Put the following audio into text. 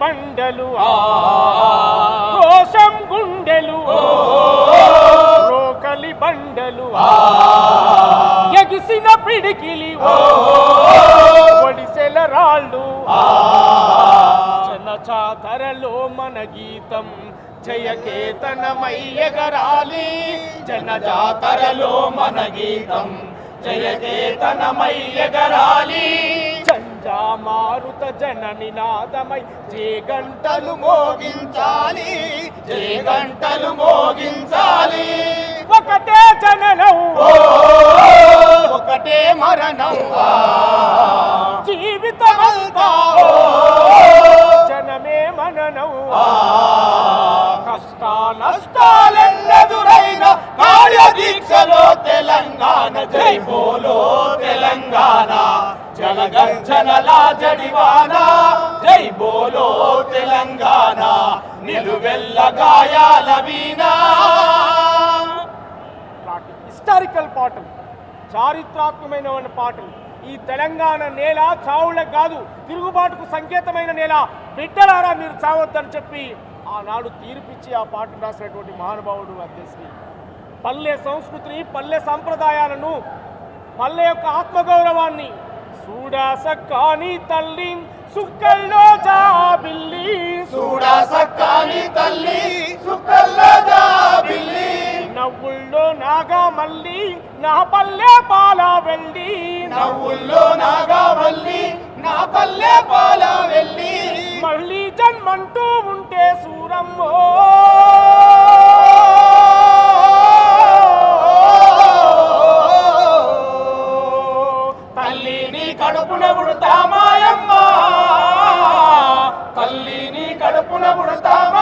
బండలు రోషం గుండెలు రోకలి బండలు ఎగిసిన పిడికిలి ఒడిసెల రాళ్ళు జనచాతరలో మన గీతం జయకేతనమై ఎగరాలి జనజాతరలో మన గీతం. జయకేతనమై ఎగరాలి జంజా మారుత జన జే గంటలు మోగించాలి. జే గంటలు మోగించాలి. ఒకటే జననం. ఒకటే మరణం. జీవితమంతా. జనమే మననం. కష్ట నష్ట తెలంగాణ జై బోలో తెలంగాణ. జనగర్జనల జడివాన. జై బోలో తెలంగాణ. నిలువెల్ల గాయాల వీణా. హిస్టారికల్ పాటలు చారిత్రాత్మకమైన పాటలు ఈ తెలంగాణ నేల చావులకు కాదు తిరుగుబాటుకు సంకేతమైన నేల. బిడ్డలారా మీరు చావద్దని చెప్పి ఆనాడు తీర్పిచ్చి ఆ పాటను రాసినటువంటి మహానుభావుడు అధ్యక్షుడు పల్లె సంస్కృతిని పల్లె సంప్రదాయాలను పల్లె యొక్క ఆత్మగౌరవాన్ని చూడాస కాని తల్లి సుక్కల్లో జాబిల్లి. చూడా సక్కాని తల్లి సుక్కల్లో జాబిల్లి. నవ్వుల్లో నాగా మల్లి నా పల్లె పాల వెళ్ళి నవ్వుల్లో నాగావల్లి నా పల్లె పాల వెళ్ళి మళ్ళీ జన్మంటూ ఉంటే సూరమ్మో. కడుపున పుడతామాయమ్మ తల్లిని కడుపున పుడతామా